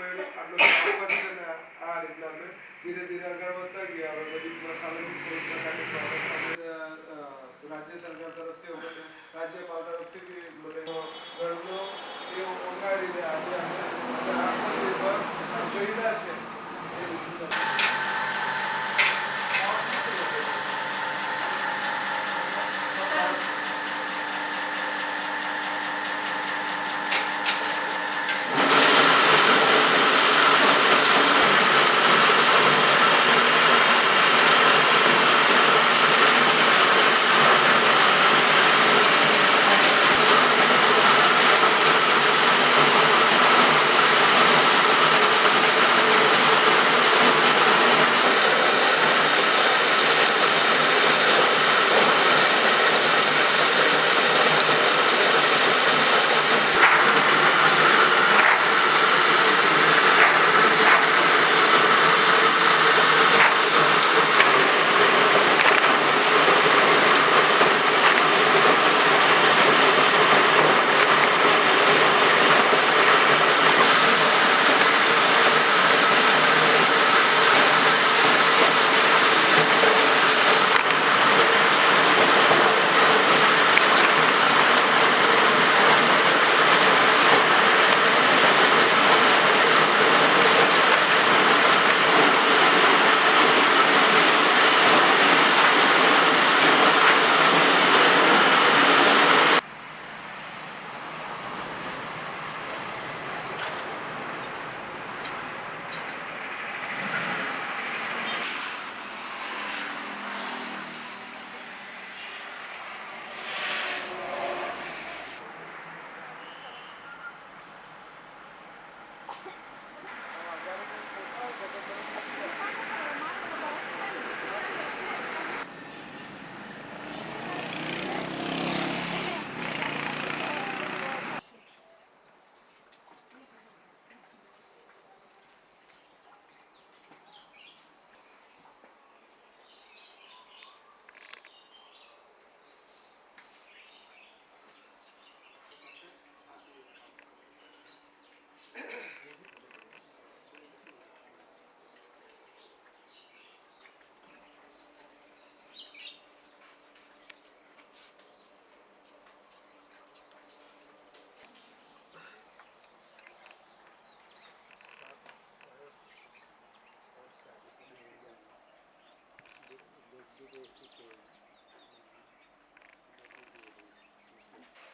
મેળો આટલો આપત અને આ રીતના અમે ધીરે ધીરે આગળ વધતા ગયા. હવે બધી મસાલાની સોળ પ્રકારની રાજ્ય સરકાર તરફથી અમને રાજ્યપાલ તરફથી બી મને ગળનો એ ઓગાડીને આજે આપણે આત્મનિર્ભર ગયેલા છે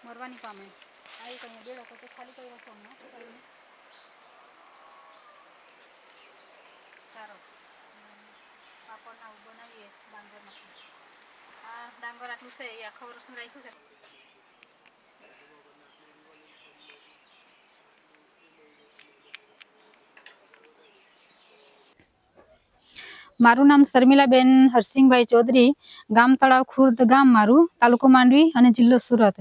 મરવાની પામે. આવી કઈ બે લોકો તો ખાલી કઈ રાખો હમણાં. સારો પાપડના બનાવીએ, ડાંગરમાંથી. આ ડાંગર આટલું છે, એ આખા વર્ષનું રાખ્યું છે. મારું નામ શર્મિલાબેન હરસિંહભાઈ ચૌધરી, ગામ તળાવ ખુર્દ ગામ મારું, તાલુકો માંડવી અને જિલ્લો સુરત.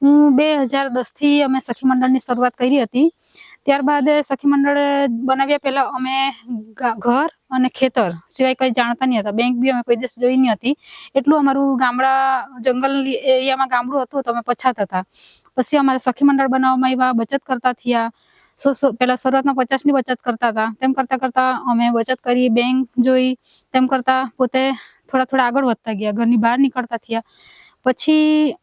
હું બે હજાર દસથી અમે સખી મંડળની શરૂઆત કરી હતી. ત્યારબાદ સખી મંડળ બનાવ્યા પહેલાં અમે ઘર અને ખેતર સિવાય કંઈ જાણતા નહીં હતા. બેંક બી અમે કોઈ દિવસ જોઈ નહીં હતી. એટલું અમારું ગામડા, જંગલ એરિયામાં ગામડું હતું તો અમે પછાત હતા. પછી અમારે સખી મંડળ બનાવવામાં આવ્યા, બચત કરતા થયા. સો સો પહેલાં શરૂઆતમાં પચાસની બચત કરતા હતા. તેમ કરતાં કરતાં અમે બચત કરી, બેંક જોઈ, તેમ કરતાં પોતે થોડા થોડા આગળ વધતા ગયા. ઘરની બહાર નીકળતા થયા. પછી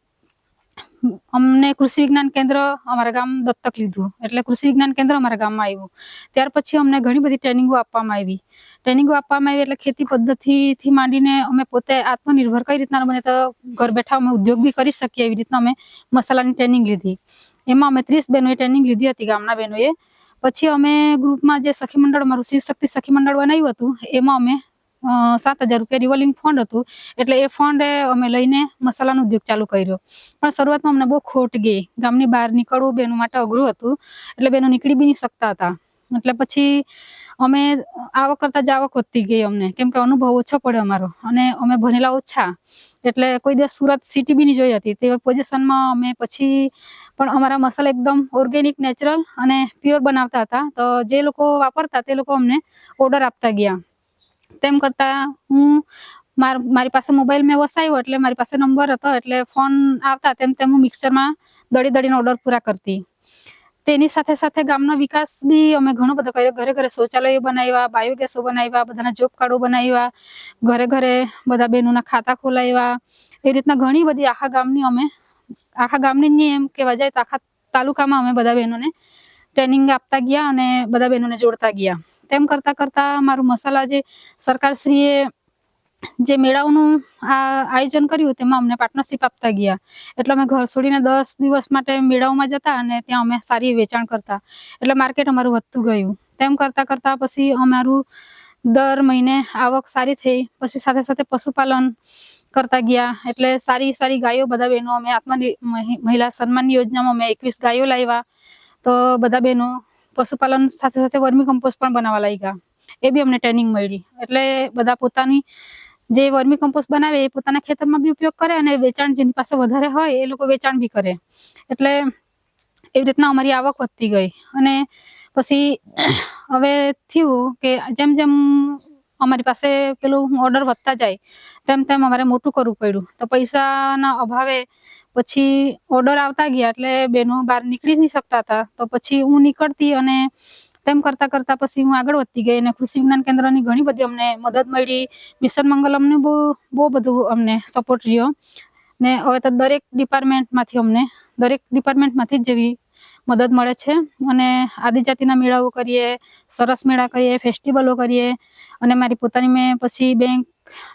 અમને કૃષિ વિજ્ઞાન કેન્દ્ર અમારા ગામ દત્તક લીધું. એટલે કૃષિ વિજ્ઞાન કેન્દ્ર અમારા ગામમાં આવ્યું. ત્યાર પછી અમને ઘણી બધી ટ્રેનિંગો આપવામાં આવી. ટ્રેનિંગો આપવામાં આવી એટલે ખેતી પદ્ધતિથી માંડીને અમે પોતે આત્મનિર્ભર કઈ રીતના બને તો ઘર બેઠા અમે ઉદ્યોગ બી કરી શકીએ એવી રીતના અમે મસાલાની ટ્રેનિંગ લીધી. એમાં અમે ત્રીસ બહેનોએ ટ્રેનિંગ લીધી હતી ગામના બહેનોએ. પછી અમે ગ્રુપમાં જે સખી મંડળ અમારું શિવ શક્તિ સખી મંડળ બનાવ્યું હતું, એમાં અમે સાત હજાર રૂપિયા રિવોલ્વિંગ ફંડ હતું. એટલે એ ફંડ અમે લઈને મસાલાનો ઉદ્યોગ ચાલુ કર્યો. પણ શરૂઆતમાં અમને બહુ ખોટ ગઈ. ગામની બહાર નીકળવું બેનો માટે અઘરું હતું. એટલે બેનો નીકળી બી નહીં શકતા હતા. એટલે પછી અમે આવક કરતાં જ આવક વધતી ગઈ અમને. કેમ કે અનુભવ ઓછો પડ્યો અમારો. અને અમે ભણેલા ઓછા. એટલે કોઈ દિવસ સુરત સિટી બી નહીં જોઈ હતી. તે પોઝિશનમાં અમે પછી પણ અમારા મસાલા એકદમ ઓર્ગેનિક નેચરલ અને પ્યોર બનાવતા હતા. તો જે લોકો વાપરતા તે લોકો અમને ઓર્ડર આપતા ગયા. તેમ કરતાં હું માર પાસે મોબાઈલ મેં વસાવ્યો એટલે મારી પાસે નંબર હતો. એટલે ફોન આવતા તેમ તેમ હું મિક્સરમાં દળી દળીને ઓર્ડર પૂરા કરતી. તેની સાથે સાથે ગામનો વિકાસ બી અમે ઘણો બધો કર્યો. ઘરે ઘરે શૌચાલયો બનાવ્યા, બાયોગેસો બનાવ્યા, બધાના જોબ કાર્ડો બનાવ્યા, ઘરે ઘરે બધા બહેનોના ખાતા ખોલાવ્યા. એ રીતના ઘણી બધી આખા ગામની અમે, આખા ગામની નહીં એમ કહેવા જાય તો આખા તાલુકામાં અમે બધા બહેનોને ટ્રેનિંગ આપતા ગયા અને બધા બહેનોને જોડતા ગયા. તેમ કરતાં કરતાં મારું મસાલા જે સરકારશ્રીએ જે મેળાઓનું આ આયોજન કર્યું તેમાં અમને પાર્ટનરશિપ આપતા ગયા. એટલે અમે ઘર છોડીને દસ દિવસ માટે મેળાઓમાં જતા અને ત્યાં અમે સારી વેચાણ કરતા. એટલે માર્કેટ અમારું વધતું ગયું. તેમ કરતાં કરતાં પછી અમારું દર મહિને આવક સારી થઈ. પછી સાથે સાથે પશુપાલન કરતા ગયા. એટલે સારી સારી ગાયો બધા બહેનો અમે આત્મ મહિલા સન્માન યોજનામાં અમે એકવીસ ગાયો લાવ્યા. તો બધા બહેનો પશુપાલન સાથે સાથે વર્મી કમ્પોસ્ટ પણ બનાવવા લાગ્યા. એ બી અમને ટ્રેનિંગ મળી. એટલે બધા પોતાની જે વર્મી કમ્પોસ્ટ બનાવે એ પોતાના ખેતરમાં બી ઉપયોગ કરે અને વેચાણ જેની પાસે વધારે હોય એ લોકો વેચાણ બી કરે. એટલે એવી રીતના અમારી આવક વધતી ગઈ. અને પછી હવે થયું કે જેમ જેમ અમારી પાસે પેલું ઓર્ડર વધતા જાય, તેમ તેમ અમારે મોટું કરવું પડ્યું. તો પૈસાના અભાવે પછી ઓર્ડર આવતા ગયા એટલે બહેનો બહાર નીકળી નહીં શકતા હતા. તો પછી હું નીકળતી અને તેમ કરતાં કરતાં પછી હું આગળ વધતી ગઈ અને કૃષિ વિજ્ઞાન કેન્દ્રની ઘણી બધી અમને મદદ મળી. મિશન મંગલ અમને બહુ બહુ બધું અમને સપોર્ટ રહ્યો. ને હવે તો દરેક ડિપાર્ટમેન્ટમાંથી અમને, દરેક ડિપાર્ટમેન્ટમાંથી જ જેવી મદદ મળે છે. અને આદિજાતિના મેળાઓ કરીએ, સરસ મેળા કરીએ ફેસ્ટિવલો કરીએ. અને મારી પોતાની મેં પછી બેંક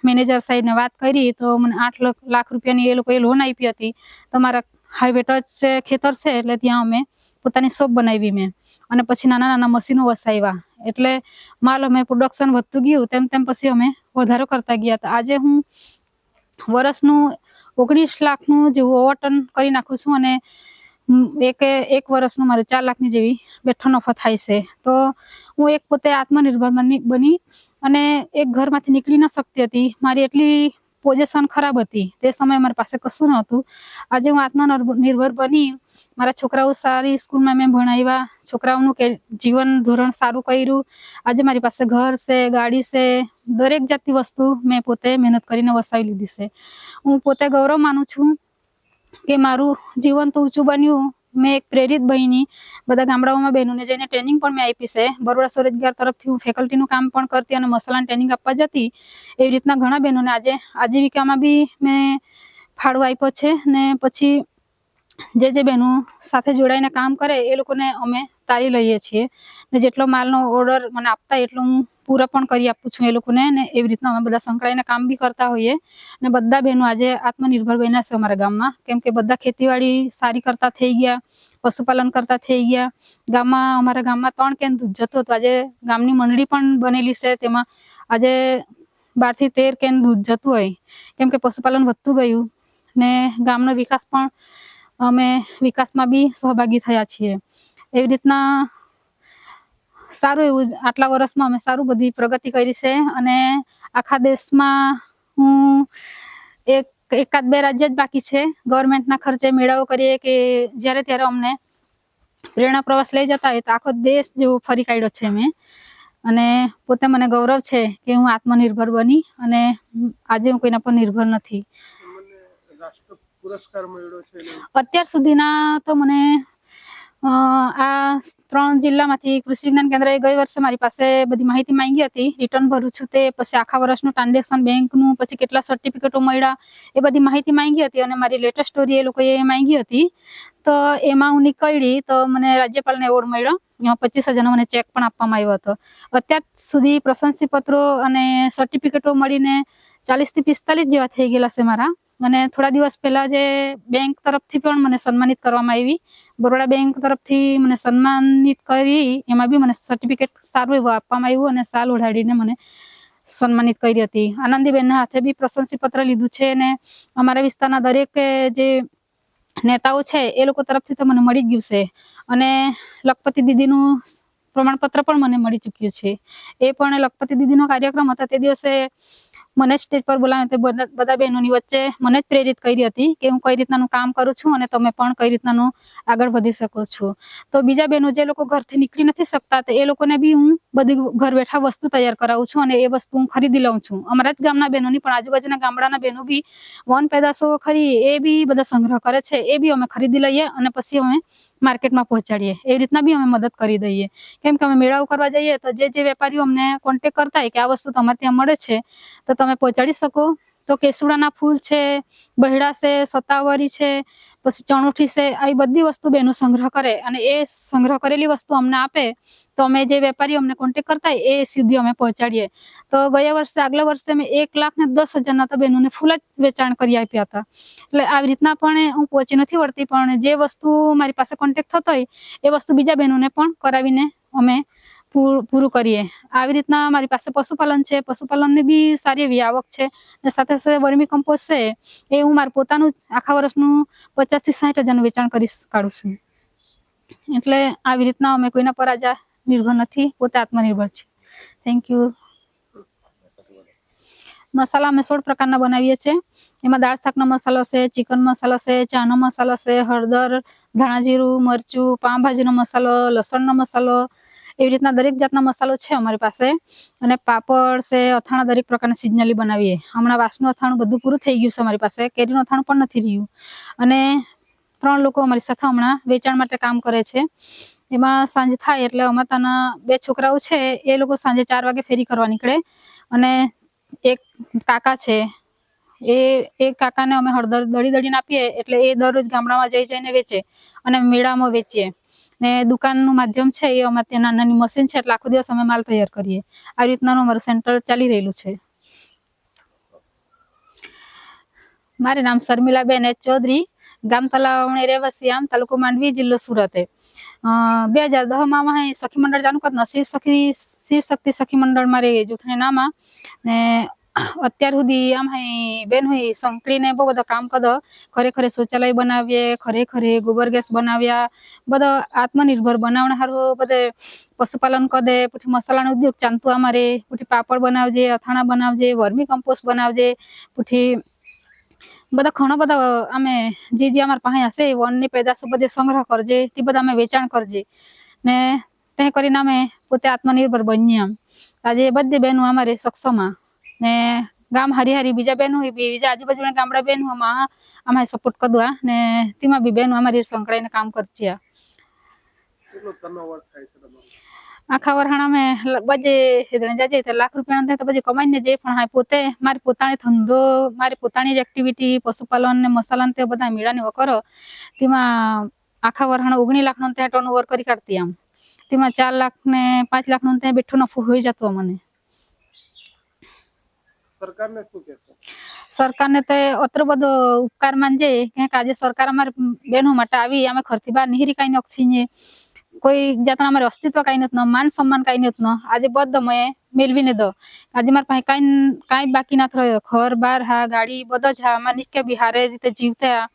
મેનેજર સાહેબને વાત કરી તો મને આઠ લાખ રૂપિયાની એ લોકોએ લોન આપી હતી. તો મારા હાઈવે ટચ ખેતર છે એટલે ત્યાં અમે પોતાની શોપ બનાવી મેં. અને પછી નાના નાના મશીનો વસાવ્યા. એટલે માલ અમે પ્રોડક્શન વધતું ગયું, તેમ તેમ પછી અમે વધારો કરતા ગયા હતા. આજે હું વર્ષનું ઓગણીસ લાખનું જેવું ઓવરટર્ન કરી નાખું છું અને એક એક વર્ષનું મારે ચાર લાખની જેવી બેઠો નફો થાય છે. તો હું એક પોતે આત્મનિર્ભર બની અને એક ઘરમાંથી નીકળી ન શકતી હતી. મારી એટલી પોઝિશન ખરાબ હતી. તે સમયે મારી પાસે કશું નહોતું. આજે હું આત્મનિર્ભર બની મારા છોકરાઓ સારી સ્કૂલમાં મેં ભણાવ્યા. છોકરાઓનું કે, જીવન ધોરણ સારું કર્યું. આજે મારી પાસે ઘર છે, ગાડી છે, દરેક જાતની વસ્તુ મેં પોતે મહેનત કરીને વસાવી લીધી છે. હું પોતે ગૌરવ માનું છું કે મારું જીવન તો ઊંચું બન્યું. મેં એક પ્રેરિત બની બધા ગામડાઓમાં બહેનોને જઈને ટ્રેનિંગ પણ મેં આપી છે. બરોડા સ્વરોજગાર તરફથી હું ફેકલ્ટીનું કામ પણ કરતી અને મસાલાની ટ્રેનિંગ આપવા જતી. એવી રીતના ઘણા બહેનોને આજે આજીવિકામાં બી મેં ફાળો આપ્યો છે ને પછી જે જે બહેનો સાથે જોડાઈને કામ કરે, એ લોકોને અમે તારી લઈએ છીએ. ને જેટલો માલનો ઓર્ડર મને આપતા એટલો હું પૂરા પણ કરી આપું છું એ લોકોને ને એવી રીતના અમે બધા સંકળાઈને કામ બી કરતા હોઈએ. ને બધા બહેનો આજે આત્મનિર્ભર બન્યા છે અમારા ગામમાં. કેમ કે બધા ખેતીવાડી સારી કરતા થઈ ગયા, પશુપાલન કરતા થઈ ગયા. ગામમાં, અમારા ગામમાં ત્રણ કેન દૂધ જતું હતું. આજે ગામની મંડળી પણ બનેલી છે. તેમાં આજે બારથી તેર કેન દૂધ જતું હોય. કેમ કે પશુપાલન વધતું ગયું ને ગામનો વિકાસ પણ અમે વિકાસમાં બી સહભાગી થયા છીએ. એવી રીતના સારું એવું આટલા વર્ષમાં અમે સારું બધી પ્રગતિ કરી છે અને આખા દેશમાં હું એક, એકાદ બે રાજ્ય જ બાકી છે. ગવર્મેન્ટના ખર્ચે મેળાઓ કરીએ કે જ્યારે ત્યારે અમને પ્રેરણા પ્રવાસ લઈ જતા હોય તો આખો દેશ જેવો ફરી કાઢ્યો છે મેં અને પોતે મને ગૌરવ છે કે હું આત્મનિર્ભર બની અને આજે હું કોઈના પર નિર્ભર નથી. પુરસ્કાર મળ્યો છે અત્યાર સુધીના તો મને આ ત્રણ જિલ્લામાંથી કૃષિ વિજ્ઞાન કેન્દ્રએ ગઈ વર્ષે મારી પાસે બધી માહિતી માંગી હતી. રિટર્ન ભરું છું તે, પછી આખા વર્ષનું ટ્રાન્ઝેક્શન બેંકનું પછી કેટલા સર્ટિફિકેટો મળ્યા, એ બધી માહિતી માંગી હતી અને મારી લેટેસ્ટ સ્ટોરી એ લોકોએ માંગી હતી. તો એમાં હું નીકળી તો મને રાજ્યપાલને એવોર્ડ મળ્યો. પચીસ હજારનો મને ચેક પણ આપવામાં આવ્યો હતો. અત્યાર સુધી પ્રશંસીપત્રો અને સર્ટિફિકેટો મળીને ચાલીસથી પિસ્તાલીસ જેવા થઈ ગયેલા છે મારા. અને થોડા દિવસ પહેલા જે બેંક તરફથી પણ મને સન્માનિત કરવામાં આવી. બરોડા બેંક તરફથી મને સન્માનિત કરી, એમાં બી મને સર્ટિફિકેટ સારું એવું આપવામાં આવ્યું અને સાલ ઓઢાડીને મને સન્માનિત કરી હતી. આનંદીબેનના હાથે બી પ્રશંસી પત્ર લીધું છે અને અમારા વિસ્તારના દરેક જે નેતાઓ છે, એ લોકો તરફથી તો મને મળી ગયું છે. અને લખપતિ દીદીનું પ્રમાણપત્ર પણ મને મળી ચૂક્યું છે. એ પણ લખપતિ દીદીનો કાર્યક્રમ હતો. તે દિવસે મને સ્ટેજ પર બધા બધા બહેનોની વચ્ચે મને જ પ્રેરિત કરી હતી કે હું કઈ રીતનાનું કામ કરું છું અને તમે પણ કઈ રીતનાનું આગળ વધી શકો છો. તો બીજા બહેનો જે લોકો ઘરથી નીકળી નથી શકતા તો એ લોકોને બી હું બધી ઘર બેઠા વસ્તુ તૈયાર કરાવું છું અને એ વસ્તુ હું ખરીદી લઉં છું. અમારા જ ગામના બહેનોની પણ આજુબાજુના ગામડાના બહેનો બી વન પેદાશો ખરી એ બી બધા સંગ્રહ કરે છે, એ બી અમે ખરીદી લઈએ અને પછી અમે માર્કેટમાં પહોંચાડીએ. એવી રીતના બી અમે મદદ કરી દઈએ. કેમ કે અમે મેળાઓ કરવા જઈએ તો જે જે વેપારીઓ અમને કોન્ટેક કરતા હોય કે આ વસ્તુ તમારે ત્યાં મળે છે, તો તમે પહોંચાડી શકો. તો કેસુડાના ફૂલ છે, બહેડા છે સતાવરી છે, પછી ચણોઠી છે આવી બધી વસ્તુ બેનો સંગ્રહ કરે અને એ સંગ્રહ કરેલી વસ્તુ અમને આપે તો અમે જે વેપારીઓ અમને કોન્ટેક કરતા એ સીધી અમે પહોંચાડીએ. તો ગયા વર્ષે, આગલા વર્ષે અમે એક લાખ ને દસ હજારના તો બહેનોને ફૂલ જ વેચાણ કરી આપ્યા હતા. એટલે આવી રીતના પણ હું પહોંચી નથી વળતી, પણ જે વસ્તુ મારી પાસે કોન્ટેક થતો હોય એ વસ્તુ બીજા બહેનોને પણ કરાવીને અમે પૂરું કરીએ. આવી રીતના મારી પાસે પશુપાલન છે. પશુપાલનની બી સારી એવી આવક છે. ને સાથે સાથે વર્મી કમ્પોસ્ટ છે એ હું મારું પોતાનું આખા વર્ષનું પચાસથી સાઠ હજારનું વેચાણ કરી કાઢું છું. એટલે આવી રીતના અમે કોઈના પર આજે, નિર્ભર નથી. પોતે આત્મનિર્ભર છે. થેન્ક યુ મસાલા અમે સોળ પ્રકારના બનાવીએ છીએ. એમાં દાળ શાકનો મસાલો છે, ચિકન મસાલો છે, ચાનો મસાલો છે, હળદર, ધાણા જીરું, મરચું પાઉંભાજીનો મસાલો, લસણનો મસાલો એવી રીતના દરેક જાતના મસાલો છે અમારી પાસે. અને પાપડ છે, અથાણા દરેક પ્રકારના સિઝનલી બનાવીએ. હમણાં વાસનું અથાણું બધું પૂરું થઈ ગયું છે અમારી પાસે. કેરીનું અથાણું પણ નથી રહ્યું. અને ત્રણ લોકો અમારી સાથે હમણાં વેચાણ માટે કામ કરે છે. એમાં સાંજ થાય એટલે અમારા ત્યાંના બે છોકરાઓ છે, એ લોકો સાંજે ચાર વાગે ફેરી કરવા નીકળે. અને એક કાકા છે. એ એ કાકાને અમે હળદર દળી દળીને આપીએ એટલે એ દરરોજ ગામડામાં જઈ જઈને વેચે. અને મેળામાં વેચીએ. ને દુકાનનું માધ્યમ છે એ અમારે ત્યાં નાની નાની મશીન છે એટલે આખો દિવસ અમે માલ તૈયાર કરીએ. આવી રીતનાનું અમારું સેન્ટર ચાલી રહેલું છે. મારું નામ શર્મિલાબેન એચ. ચૌધરી. ગામ તલાવણી આમ, તાલુકો માંડવી, જિલ્લો સુરત. બે હજાર દહમાં માં સખી મંડળ ચાલુ કરતા શિવ સખી, શિવ શક્તિ સખી મંડળ મારી જૂથને નામાં. ને અત્યાર સુધી આમ હઈ બેન હોય સંકળીને બહુ બધા કામ કરો ખરેખર ખરે શૌચાલય બનાવીએ ખરેખર ખરે ગોબર ગેસ બનાવ્યા. બધા આત્મનિર્ભર બનાવણ સારું બધે પશુપાલન કરે, પછી મસાલાનો ઉદ્યોગ ચાંતુ અમારે. પછી પાપડ બનાવજે, અથાણા બનાવજે, વર્મી કમ્પોસ્ટ બનાવજે. પછી બધા ઘણા બધા અમે જે જે અમારા પાસે હશે વનની પેદાશો બધે સંગ્રહ કરજે, તે બધા અમે વેચાણ કરજે. ને તે કરીને અમે પોતે આત્મનિર્ભર બનીએ આમ આજે બધી બહેનો અમારે સક્ષમા ને ગામ હારી હારી બીજા બહેનો હોય બી બીજા આજુબાજુના ગામડા બહેનો આમાં અમારે સપોર્ટ કરવા ને તેમાં બી બહેનો અમારી સંકળાઈને કામ તમારું? આખા વરહાણા મેં બજે હેદણે જાજે તો લાખ રૂપિયા થાય તો પછી કમાઈને જે પણ હા પોતે મારી પોતાની ધંધો મારી પોતાની જ એક્ટિવિટી પશુપાલન ને મસાલા તે બધા મેળાની વકરો તેમાં આખા વરહાણા ઓગણી લાખનો ત્યાં ટર્ન ઓવર કરી કાઢતી આમ. તેમાં ચાર લાખ ને પાંચ લાખનો ત્યાં બેઠો નફો હોઈ જતો મને સરકારને શું કહેશો? સરકારને તો અત્ર બધો ઉપકાર માનજે કે આજે સરકાર અમારે બેનો માટે આવી, અમે ઘરથી બહાર નિહરી કાંઈ નક્ષી ને કોઈ જાતના અમારે અસ્તિત્વ કાંઈ નથી માન સન્માન કાંઈ નથી આજે બધો મેં મેળવીને દો. આજે મારા પાસે કાંઈ કાંઈ બાકી ના થયો. ઘર, બાર, હા, ગાડી, બધો જ, હા, અમારે નિકે બી હારે રીતે જીવતા.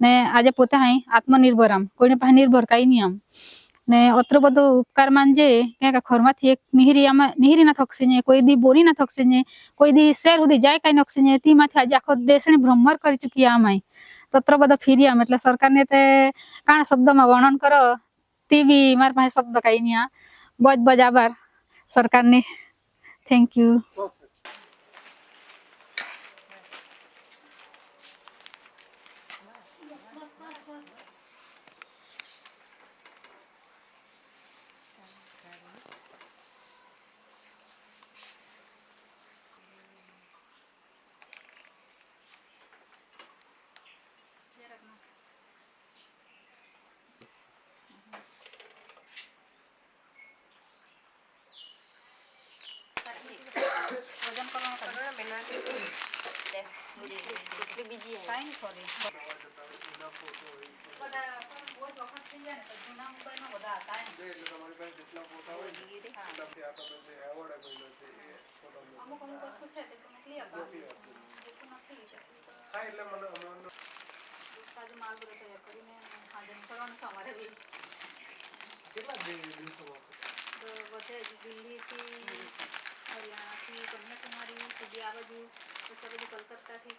ને આજે પોતે હાઈ આત્મનિર્ભર આમ. કોઈને પાસે નિર્ભર કાંઈ નહીં આમ. ને અત્ર બધો ઉપકાર માનજે કે ઘરમાંથી એક નિહરી આમાં નિહરી ના થકશે ને, કોઈ દી બોલી ના થકશે ને, કોઈ દી શેર સુધી જાય કાંઈ નકશે ને તેમાંથી આજે આખો દેશને ભ્રમર કરી ચૂકી આમાંય. તો અત્ર બધા ફીરી આમ, એટલે સરકારને તે કાણા શબ્દમાં વર્ણન કરો. તે બી મારી પાસે શબ્દ કાંઈ નહીં બજ બજ આભાર સરકારને. થેન્ક યુ એટલે તમારી પાસે જેટલા ફોટા હોય ને એટલાથી આ તમે જે એવોર્ડ આપ્યો છે એ ફોટો મોકલી આપજો. હા એટલે મને અમને કેટલા દિ- દિવસોમાં દિલ્હીથી હરિયાણાથી કન્યાકુમારી સુધી આ બાજુ પછી બાજુ કલકત્તાથી